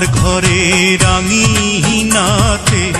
ঘরে রাঙি রাঙিনাতে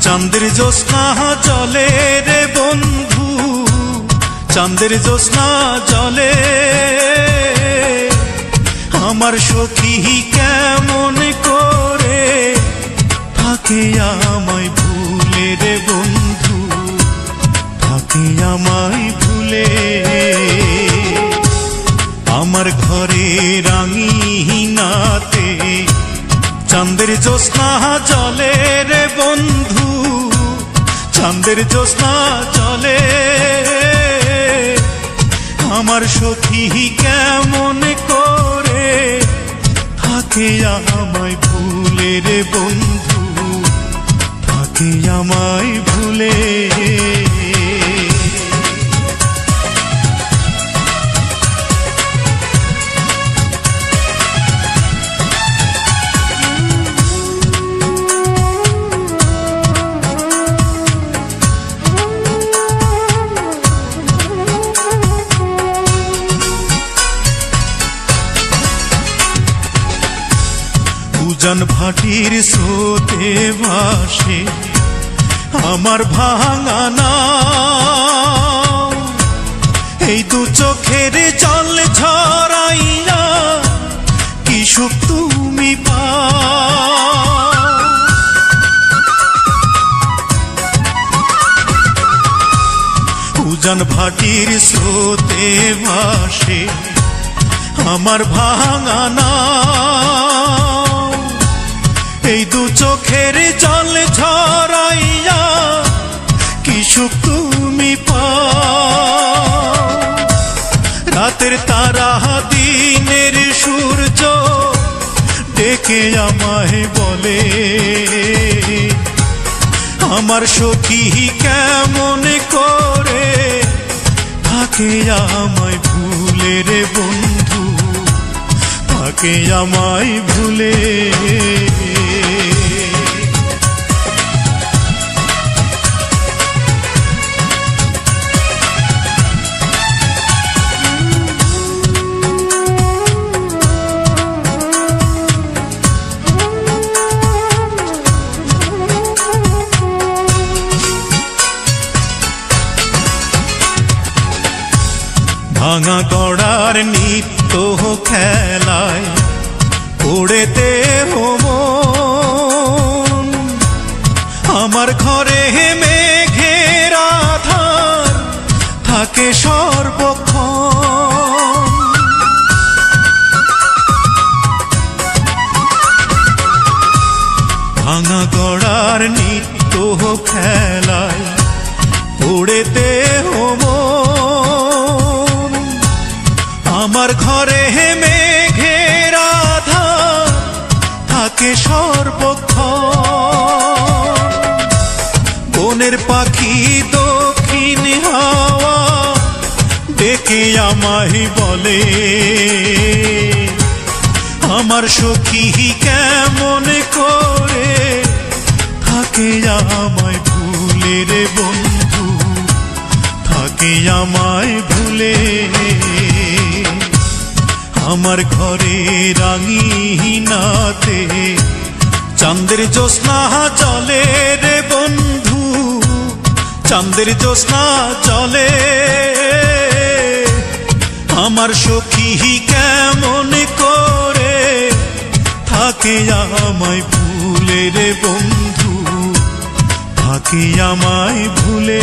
চাঁদের জ্যোৎস্না জলে রে বন্ধু, চাঁদের জ্যোৎস্না জলে। আমার সখী কেমন করে থাকে আমায় ভুলে রে বন্ধু, থাকে আমায় ভুলে। আমার ঘরে রাঙিনাতে চাঁদের জ্যোৎস্না জলে রে বন্ধু, চাঁদের জ্যোৎস্না জলে। আমার সখী কেমন করে থাকে আমায় ভুলে রে বন্ধু, থাকে আমায় ভুলে। উজান ভাটির স্রোতে ভাসে আমার ভাঙানা এই দু চোখের জল ঝরাইয়া কি সুখ তুমি পা উজান ভাটির স্রোতে ভাসে আমার ভাঙানা এই দু চোখের জল ঝরাইয়া কি সুখ তুমি রাতের তারা দিনের সূর্য ডেকে আমায় বলে, আমার সখী কেমন করে থাকে আমায় ভুলে রে বন্ধু, থাকে আমায় ভুলে ভাঙা গড়ার নিত্য খেলায় পড়েতে হোম আমার ঘরে মেঘের আধার থাকে সর্বক্ষণ। ভাঙা গড়ার নিত্য খেলায় পড়েতে হোম আমার ঘরে মেঘের আধার, থাকে সর্বক্ষ বনের পাখি দক্ষিণ হাওয়া ডেকে আমায় বলে, আমার সখী কেমন করে? থাকে আমায় ভুলে রে বন্ধু, থাকে আমায় ভুলে আমার ঘরে রাঙি রাঙিনাতে চাঁদের জ্যোৎস্না চলে রে বন্ধু, চাঁদের জ্যোৎস্না চলে। আমার সখী কেমন করে থাকে আমায় ভুলে রে বন্ধু, থাকে আমায় ভুলে।